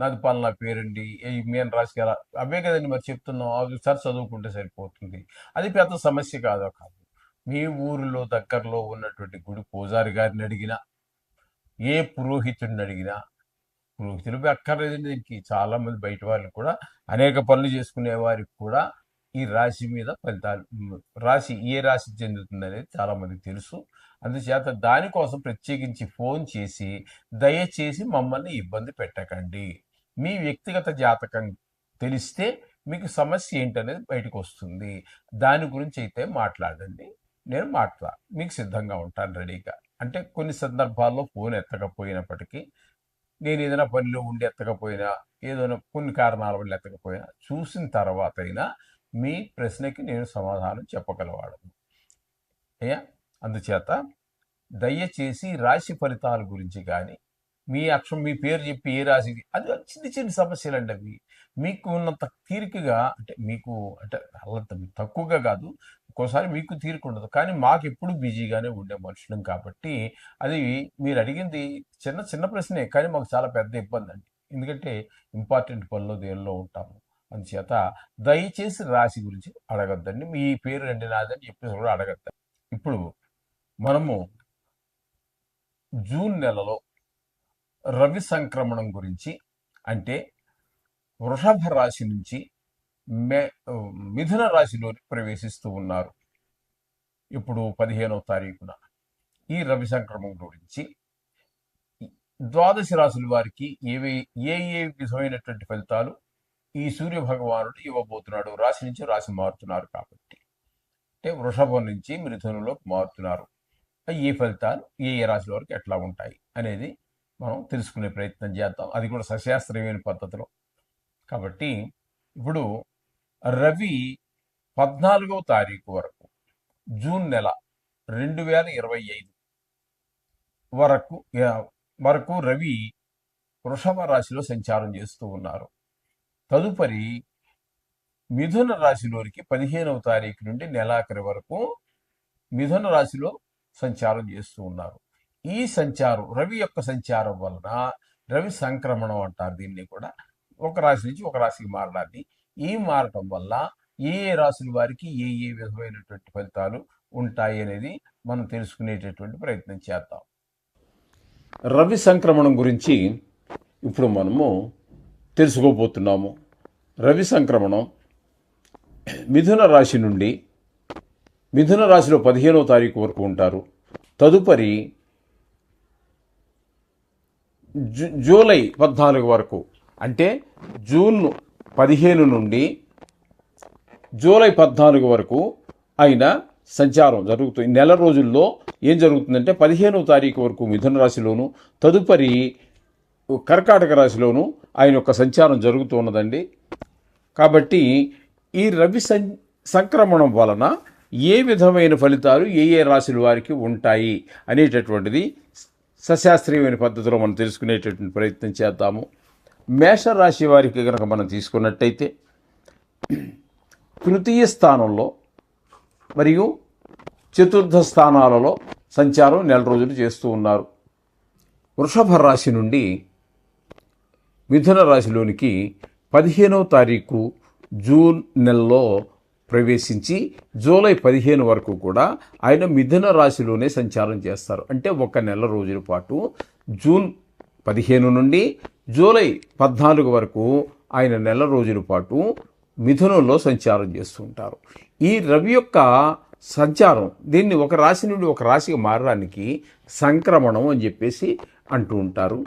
నాది పాలన పేరండి. మేము మీన అవే కదండి మరి చెప్తున్నాం. ఒకసారి చదువుకుంటే సరిపోతుంది. అది పెద్ద సమస్య కాదో కాదు. మీ ఊరిలో దగ్గరలో ఉన్నటువంటి గుడి పూజారి గారిని అడిగినా ఏ పురోహితుడిని అడిగినా పురోహితులు అక్కర్లేదండి దీనికి చాలామంది బయట వాళ్ళు కూడా అనేక పనులు చేసుకునే వారికి కూడా ఈ రాశి మీద ఫలితాలు రాశి ఏ రాశి చెందుతుంది అనేది చాలామందికి తెలుసు. అందుచేత దానికోసం ప్రత్యేకించి ఫోన్ చేసి దయచేసి మమ్మల్ని ఇబ్బంది పెట్టకండి. మీ వ్యక్తిగత జాతకం తెలిస్తే మీకు సమస్య ఏంటనేది బయటకు వస్తుంది. దాని గురించి అయితే మాట్లాడండి. నేను మాట్లా మీకు సిద్ధంగా ఉంటాను రెడీగా. అంటే కొన్ని సందర్భాల్లో ఫోన్ ఎత్తకపోయినప్పటికీ నేను ఏదైనా పనిలో ఉండి ఎత్తకపోయినా ఏదైనా కొన్ని కారణాల వల్ల ఎత్తకపోయినా చూసిన తర్వాత అయినా మీ ప్రశ్నకి నేను సమాధానం చెప్పగలవాడను. అయ్యా అందుచేత దయచేసి రాశి ఫలితాల గురించి కానీ మీ అక్షరం మీ పేరు చెప్పి ఏ రాశిది? అది చిన్న చిన్న సమస్యలు అండి అవి. మీకు ఉన్నంత తీరికగా అంటే మీకు అంటే అంత తక్కువగా కాదు ఒక్కోసారి మీకు తీరిక ఉండదు. కానీ మాకు ఎప్పుడు బిజీగానే ఉండే మనుషులం కాబట్టి అది మీరు అడిగింది చిన్న చిన్న ప్రశ్నే కానీ మాకు చాలా పెద్ద ఇబ్బంది అండి. ఎందుకంటే ఇంపార్టెంట్ పనిలో దేనిలో ఉంటాము. అందుచేత దయచేసి రాశి గురించి అడగద్దండి. మీ పేరు రండి నాదని చెప్పేసి కూడా అడగద్దు ఇప్పుడు మనము జూన్ నెలలో రవి సంక్రమణం గురించి అంటే వృషభ రాశి నుంచి మే మిథున రాశిలోకి ప్రవేశిస్తూ ఉన్నారు. ఇప్పుడు పదిహేనవ తారీఖున ఈ రవి సంక్రమణం గురించి ద్వాదశ రాశుల వారికి ఏవి ఏ ఏ విధమైనటువంటి ఫలితాలు ఈ సూర్య భగవానుడు ఇవ్వబోతున్నాడు? రాశి నుంచి రాశి మారుతున్నారు కాబట్టి. అంటే వృషభం నుంచి మిథునంలోకి మారుతున్నారు. ఈ ఫలితాలు ఏ ఏ రాశుల వరకు ఎట్లా ఉంటాయి అనేది మనం తెలుసుకునే ప్రయత్నం చేద్దాం. అది కూడా సశాస్త్రీయమైన పద్ధతిలో. కాబట్టి ఇప్పుడు రవి పద్నాలుగవ తారీఖు వరకు జూన్ నెల రెండు వేల ఇరవై ఐదు వరకు వరకు రవి వృషభ రాశిలో సంచారం చేస్తూ ఉన్నారు. తదుపరి మిథున రాశిలోనికి పదిహేనవ తారీఖు నుండి నెలాఖరి వరకు మిథున రాశిలో సంచారం చేస్తూ ఉన్నారు. ఈ సంచారం రవి యొక్క సంచారం వలన రవి సంక్రమణం అంటారు దీన్ని కూడా. ఒక రాశి నుంచి ఒక రాశికి మారడాన్ని. ఈ మారటం వల్ల ఏ ఏ రాశుల వారికి ఏ ఏ విధమైనటువంటి ఫలితాలు ఉంటాయి అనేది మనం తెలుసుకునేటటువంటి ప్రయత్నం చేద్దాం. రవి సంక్రమణం గురించి ఇప్పుడు మనము తెలుసుకోబోతున్నాము. రవి సంక్రమణం మిథున రాశి నుండి మిథున రాశిలో పదిహేనవ తారీఖు వరకు ఉంటారు. తదుపరి జూ- జూలై పద్నాలుగు వరకు. అంటే జూన్ పదిహేను నుండి జూలై పద్నాలుగు వరకు ఆయన సంచారం జరుగుతుంది నెల రోజుల్లో ఏం జరుగుతుందంటే పదిహేనవ తారీఖు వరకు మిథున రాశిలోను తదుపరి కర్కాటక రాశిలోను ఆయన యొక్క సంచారం జరుగుతూ ఉన్నదండి. కాబట్టి ఈ రవి సం సంక్రమణం వలన ఏ విధమైన ఫలితాలు ఏ ఏ రాశుల వారికి ఉంటాయి అనేటటువంటిది సశాస్త్రీయమైన పద్ధతిలో మనం తెలుసుకునేటటువంటి ప్రయత్నం చేద్దాము. మేషరాశి వారికి కనుక మనం తీసుకున్నట్టయితే తృతీయ స్థానంలో మరియు చతుర్థ స్థానాలలో సంచారం నెల రోజులు చేస్తూ ఉన్నారు. వృషభ రాశి నుండి మిథున రాశిలోనికి పదిహేనవ తారీఖు జూన్ నెలలో ప్రవేశించి జూలై పదిహేను వరకు కూడా ఆయన మిథున రాశిలోనే సంచారం చేస్తారు. అంటే ఒక నెల రోజుల పాటు జూన్ పదిహేను నుండి జూలై పద్నాలుగు వరకు ఆయన నెల రోజుల పాటు మిథునంలో సంచారం చేస్తుంటారు. ఈ రవి యొక్క సంచారం దీన్ని ఒక రాశి నుండి ఒక రాశికి మారడానికి సంక్రమణం అని చెప్పేసి అంటూ ఉంటారు.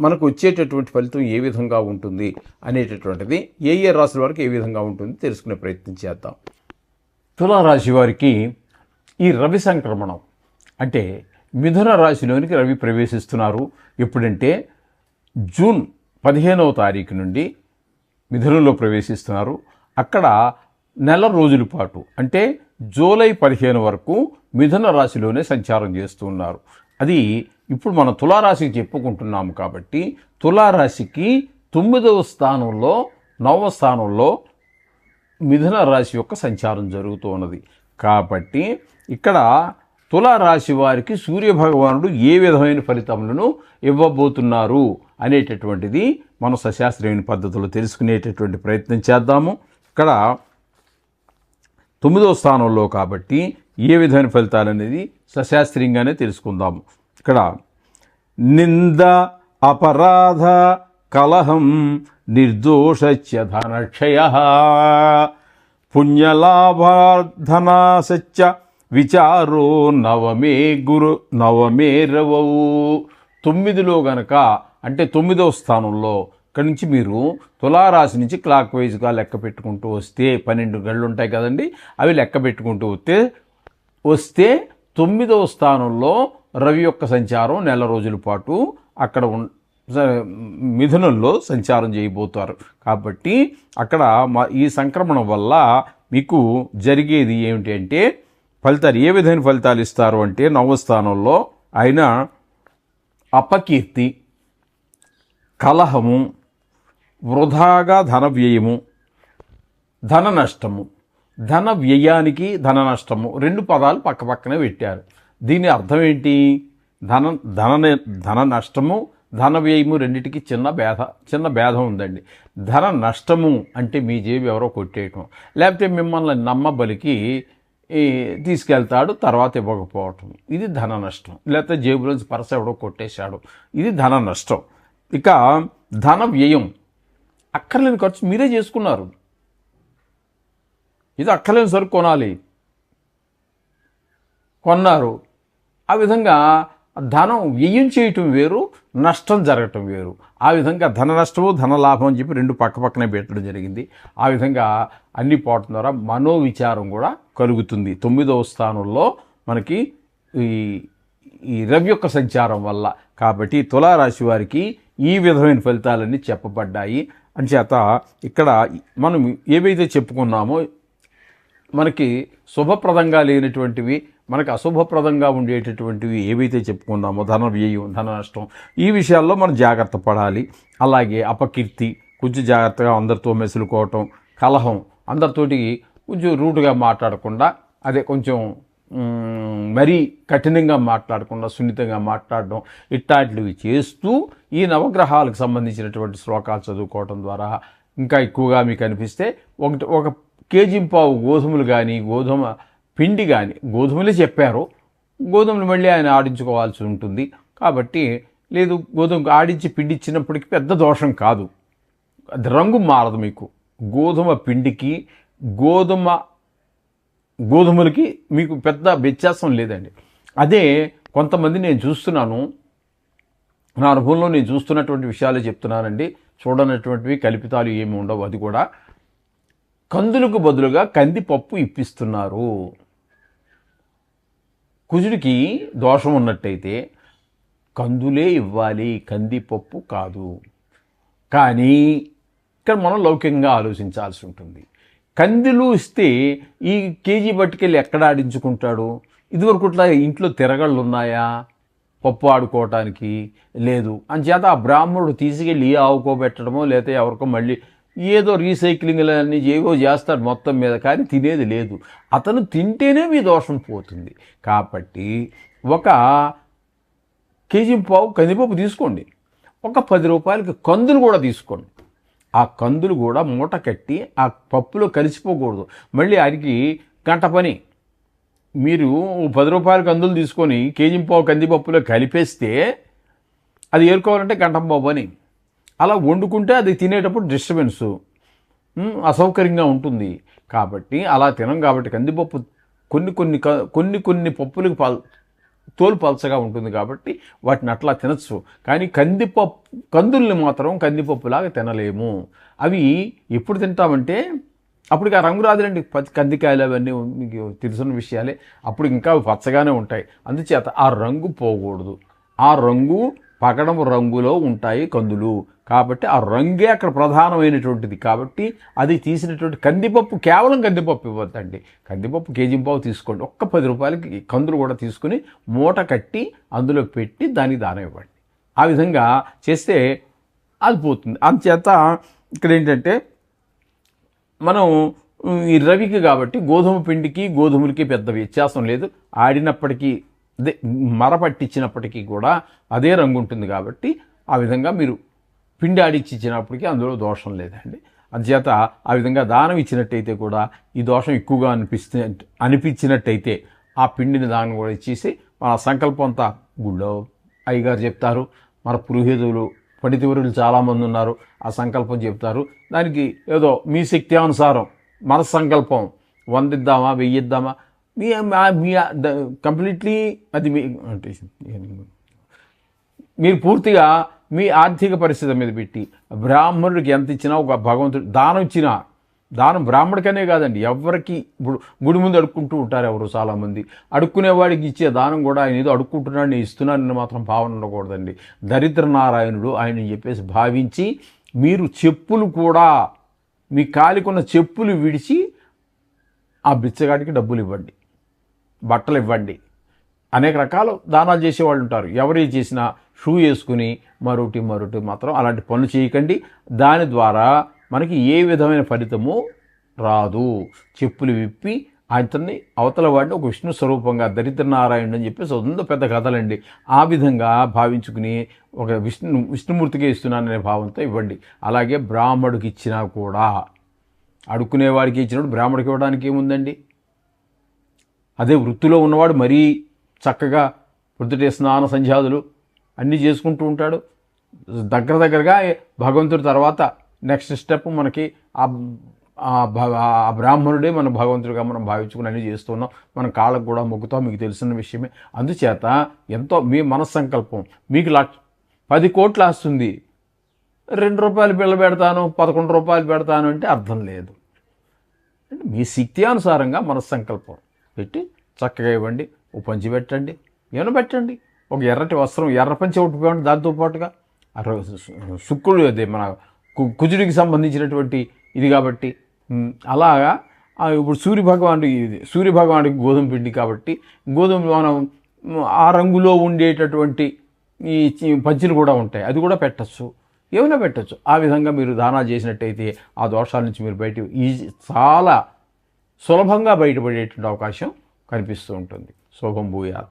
మనకు వచ్చేటటువంటి ఫలితం ఏ విధంగా ఉంటుంది అనేటటువంటిది ఏ ఏ రాశుల వారికి ఏ విధంగా ఉంటుంది తెలుసుకునే ప్రయత్నం చేద్దాం. తులారాశి వారికి ఈ రవి సంక్రమణం అంటే మిథున రాశిలోనికి రవి ప్రవేశిస్తున్నారు. ఎప్పుడంటే జూన్ పదిహేనవ తారీఖు నుండి మిథునంలో ప్రవేశిస్తున్నారు. అక్కడ నెల రోజుల పాటు అంటే జూలై పదిహేను వరకు మిథున రాశిలోనే సంచారం చేస్తున్నారు. అది ఇప్పుడు మనం తులారాశికి చెప్పుకుంటున్నాము కాబట్టి తులారాశికి తొమ్మిదవ స్థానంలో నవ స్థానంలో మిథున రాశి యొక్క సంచారం జరుగుతూ ఉన్నది. కాబట్టి ఇక్కడ తులారాశి వారికి సూర్యభగవానుడు ఏ విధమైన ఫలితములను ఇవ్వబోతున్నారు అనేటటువంటిది మనం సశాస్త్రీయమైన పద్ధతిలో తెలుసుకునేటటువంటి ప్రయత్నం చేద్దాము. ఇక్కడ తొమ్మిదో స్థానంలో కాబట్టి ఏ విధమైన ఫలితాలు అనేది సశాస్త్రీయంగానే తెలుసుకుందాము. ఇక్కడ నింద అపరాధ కలహం నిర్దోషస్య ధనక్షయ పుణ్యలాభాధనాసత్య విచారో నవమే గురు నవమే రవౌ. తొమ్మిదిలో గనక అంటే తొమ్మిదవ స్థానంలో ఇక్కడి నుంచి మీరు తులారాశి నుంచి క్లాక్ వైజ్గా లెక్క పెట్టుకుంటూ వస్తే పన్నెండు గళ్ళు ఉంటాయి కదండి అవి లెక్క పెట్టుకుంటూ వస్తే వస్తే తొమ్మిదవ స్థానంలో రవి యొక్క సంచారం నెల రోజుల పాటు అక్కడ ఉన్ మిథునంలో సంచారం చేయబోతారు. కాబట్టి అక్కడ మా- ఈ సంక్రమణం వల్ల మీకు జరిగేది ఏమిటి అంటే ఫలితాలు ఏ విధమైన ఫలితాలు ఇస్తారు అంటే నవస్థానంలో ఆయన అపకీర్తి కలహము వృధాగా ధన వ్యయము ధన నష్టము. ధన వ్యయానికి ధన నష్టము. రెండు పదాలు పక్క పక్కనే పెట్టారు. దీని అర్థం ఏంటి? ధన ధన ధన నష్టము ధన వ్యయము రెండింటికి చిన్న భేద చిన్న భేదం ఉందండి. ధన నష్టము అంటే మీ జేబు ఎవరో కొట్టేయటం. లేకపోతే మిమ్మల్ని నమ్మబలికి ఈ, తీసుకెళ్తాడు తర్వాత ఇవ్వకపోవటం. ఇది ధన నష్టం. లేకపోతే జేబులోంచి పరస ఎవడో కొట్టేశాడు. ఇది ధన నష్టం. ఇక ధన వ్యయం. అక్కర్లేని ఖర్చు మీరే చేసుకున్నారు. ఇది అక్కర్లేని సరుకు కొనాలి. కొన్నారు. ఆ విధంగా ధనం వ్యయం చేయటం వేరు నష్టం జరగటం వేరు. ఆ విధంగా ధన నష్టము ధన లాభం అని చెప్పి రెండు పక్క పక్కనే పెట్టడం జరిగింది. ఆ విధంగా అన్ని పోవటం ద్వారా మనోవిచారం కూడా కలుగుతుంది. తొమ్మిదవ స్థానంలో మనకి ఈ ఈ రవి యొక్క సంచారం వల్ల. కాబట్టి తులారాశి వారికి ఈ విధమైన ఫలితాలన్నీ చెప్పబడ్డాయి. అంచేత ఇక్కడ మనం ఏవైతే చెప్పుకున్నామో మనకి శుభప్రదంగా లేనటువంటివి మనకు అశుభప్రదంగా ఉండేటటువంటివి ఏవైతే చెప్పుకున్నామో ధన వ్యయం ధన నష్టం ఈ విషయాల్లో మనం జాగ్రత్త పడాలి. అలాగే అపకీర్తి కొంచెం జాగ్రత్తగా అందరితో మెసులుకోవటం కలహం అందరితోటి కొంచెం రూటుగా మాట్లాడకుండా అదే కొంచెం మరీ కఠినంగా మాట్లాడకుండా సున్నితంగా మాట్లాడడం ఇట్లాంటివి చేస్తూ ఈ నవగ్రహాలకు సంబంధించినటువంటి శ్లోకాలు చదువుకోవటం ద్వారా ఇంకా ఎక్కువగా మీకు అనిపిస్తే ఒకటి ఒక కేజీ పావు గోధుమలు కానీ గోధుమ పిండి కానీ గోధుమలే చెప్పారు. గోధుమలు మళ్ళీ ఆయన ఆడించుకోవాల్సి ఉంటుంది. కాబట్టి లేదు గోధుమ ఆడించి పిండి ఇచ్చినప్పటికీ పెద్ద దోషం కాదు. అది రంగు మారదు మీకు. గోధుమ పిండికి గోధుమ గోధుమలకి మీకు పెద్ద వ్యత్యాసం లేదండి. అదే కొంతమంది నేను చూస్తున్నాను. నా అనుభవంలో నేను చూస్తున్నటువంటి విషయాలు చెప్తున్నానండి. చూడనటువంటివి కల్పితాలు ఏమి ఉండవు. అది కూడా కందులకు బదులుగా కందిపప్పు ఇప్పిస్తున్నారు. కుజుడికి దోషం ఉన్నట్టయితే కందులే ఇవ్వాలి కందిపప్పు కాదు. కానీ ఇక్కడ మనం లౌకికంగా ఆలోచించాల్సి ఉంటుంది. కందిలు ఇస్తే ఈ కేజీ పట్టుకెళ్ళి ఎక్కడ ఆడించుకుంటాడు? ఇదివరకు ఇట్లా ఇంట్లో తిరగళ్ళు ఉన్నాయా? పప్పు ఆడుకోవటానికి లేదు. అంచేత ఆ బ్రాహ్మణుడు తీసుకెళ్ళి ఆవుకోబెట్టడమో లేకపోతే ఎవరికో మళ్ళీ ఏదో రీసైక్లింగ్ అన్ని ఏవో చేస్తాడు మొత్తం మీద కానీ తినేది లేదు. అతను తింటేనే మీ దోషం పోతుంది. కాబట్టి ఒక కేజీ పావు కందిపప్పు తీసుకోండి. ఒక పది రూపాయలకి కందులు కూడా తీసుకోండి. ఆ కందులు కూడా మూట కట్టి ఆ పప్పులో కలిసిపోకూడదు. మళ్ళీ ఆయనకి గంట పని. మీరు పది రూపాయల కందులు తీసుకొని కేజీ పావు కందిపప్పులో కలిపేస్తే అది ఏరుకోవాలంటే గంట పావు పని. అలా వండుకుంటే అది తినేటప్పుడు డిస్టర్బెన్సు అసౌకర్యంగా ఉంటుంది. కాబట్టి అలా తినం కాబట్టి కందిపప్పు కొన్ని కొన్ని కొన్ని కొన్ని పప్పులకు పల్ తోలు పలచగా ఉంటుంది కాబట్టి వాటిని అట్లా తినచ్చు. కానీ కందిపప్పు కందుల్ని మాత్రం కందిపప్పులాగా తినలేము. అవి ఎప్పుడు తింటామంటే అప్పటికి ఆ రంగు రాదులండి పచ్చి కందికాయలు అవన్నీ మీకు తెలుసున్న విషయాలే అప్పుడు ఇంకా అవి పచ్చగానే ఉంటాయి. అందుచేత ఆ రంగు పోకూడదు. ఆ రంగు పగడం రంగులో ఉంటాయి కందులు. కాబట్టి ఆ రంగే అక్కడ ప్రధానమైనటువంటిది. కాబట్టి అది తీసినటువంటి కందిపప్పు కేవలం కందిపప్పు ఇవ్వద్దండి. కందిపప్పు కేజీ పావు తీసుకోండి. ఒక్క పది రూపాయలకి కందులు కూడా తీసుకుని మూట కట్టి అందులో పెట్టి దానికి దానం ఇవ్వండి. ఆ విధంగా చేస్తే అది పోతుంది. అందుచేత ఇక్కడ ఏంటంటే మనం ఈ రవికి కాబట్టి గోధుమ పిండికి గోధుమలకి పెద్ద వ్యత్యాసం లేదు. ఆడినప్పటికీ అదే మర పట్టించినప్పటికీ కూడా అదే రంగు ఉంటుంది కాబట్టి ఆ విధంగా మీరు పిండి ఆడిచ్చి ఇచ్చినప్పటికీ అందులో దోషం లేదండి. అందుచేత ఆ విధంగా దానం ఇచ్చినట్టయితే కూడా ఈ దోషం ఎక్కువగా అనిపిస్తే అనిపించినట్టయితే ఆ పిండిని దానం కూడా ఇచ్చేసి మన సంకల్పం అంతా గుళ్ళో అయ్యగారు చెప్తారు. మన పురోహితులు పండితవరులు చాలామంది ఉన్నారు. ఆ సంకల్పం చెప్తారు. దానికి ఏదో మీ శక్తి అనుసారం మన సంకల్పం వందిద్దామా వెయ్యిద్దామా? మీ మీ కంప్లీట్లీ అది మీ అంటే మీరు పూర్తిగా మీ ఆర్థిక పరిస్థితి మీద పెట్టి బ్రాహ్మణుడికి ఎంత ఇచ్చినా ఒక భగవంతుడు దానం ఇచ్చినా దానం బ్రాహ్మడికనే కాదండి ఎవరికి ఇప్పుడు గుడి ముందు అడుక్కుంటూ ఉంటారు ఎవరు చాలామంది. అడుక్కునేవాడికి ఇచ్చే దానం కూడా ఆయన ఏదో అడుక్కుంటున్నాడు నేను ఇస్తున్నానని మాత్రం భావన ఉండకూడదండి. దరిద్ర నారాయణుడు ఆయన చెప్పేసి భావించి మీరు చెప్పులు కూడా మీ కాలికున్న చెప్పులు విడిచి ఆ బిచ్చగాడికి డబ్బులు ఇవ్వండి. బట్టలు ఇవ్వండి. అనేక రకాల దానాలు చేసేవాళ్ళు ఉంటారు. ఎవరు చేసినా షూ వేసుకుని మరొకటి మరొకటి మాత్రం అలాంటి పనులు చేయకండి. దాని ద్వారా మనకి ఏ విధమైన ఫలితము రాదు. చెప్పులు విప్పి అతన్ని అవతల వాడిని ఒక విష్ణు స్వరూపంగా దరిద్రనారాయణుడు అని చెప్పేసి వంద పెద్ద కథలండి. ఆ విధంగా భావించుకుని ఒక విష్ణు విష్ణుమూర్తికి ఇస్తున్నాననే భావంతో ఇవ్వండి. అలాగే బ్రాహ్మడికి ఇచ్చినా కూడా. అడుక్కునేవాడికి ఇచ్చినప్పుడు బ్రాహ్మడికి ఇవ్వడానికి ఏముందండి? అదే వృత్తిలో ఉన్నవాడు మరీ చక్కగా పొద్దుటే స్నాన సంధ్యాదులు. అన్నీ చేసుకుంటూ ఉంటాడు. దగ్గర దగ్గరగా భగవంతుడి తర్వాత నెక్స్ట్ స్టెప్ మనకి ఆ ఆ బ్రాహ్మణుడే మన భగవంతుడిగా మనం భావించుకుని అన్నీ చేస్తున్నాం మన కాళ్ళకు కూడా మొక్కుతాం. మీకు తెలిసిన విషయమే. అందుచేత ఎంతో మీ మనస్సంకల్పం మీకు లక్ష పది కోట్లు వస్తుంది రెండు రూపాయలు బిళ్ళ పెడతాను పదకొండు రూపాయలు పెడతాను అంటే అర్థం లేదు. మీ శక్తి అనుసారంగా మనస్సంకల్పం పెట్టి చక్కగా ఇవ్వండి. ఓ పంచి పెట్టండి. ఏమైనా పెట్టండి. ఒక ఎర్రటి వస్త్రం ఎర్ర పంచి ఒకటి ఇవ్వండి దాంతో పాటుగా శుక్రుడు అదే మన కు- కుజుడికి సంబంధించినటువంటి ఇది కాబట్టి. అలాగా ఇప్పుడు సూర్యభగవానుడు ఇది సూర్యభగవానుడికి గోధుమ పిండి కాబట్టి గోధుమ మనం ఆ రంగులో ఉండేటటువంటి ఈ పంచులు కూడా ఉంటాయి. అది కూడా పెట్టచ్చు. ఏమైనా పెట్టచ్చు. ఆ విధంగా మీరు దానా చేసినట్టయితే ఆ దోషాల నుంచి మీరు బయట ఈ చాలా సులభంగా బయటపడేటువంటి అవకాశం కనిపిస్తూ ఉంటుంది. శోభం భూయాత్.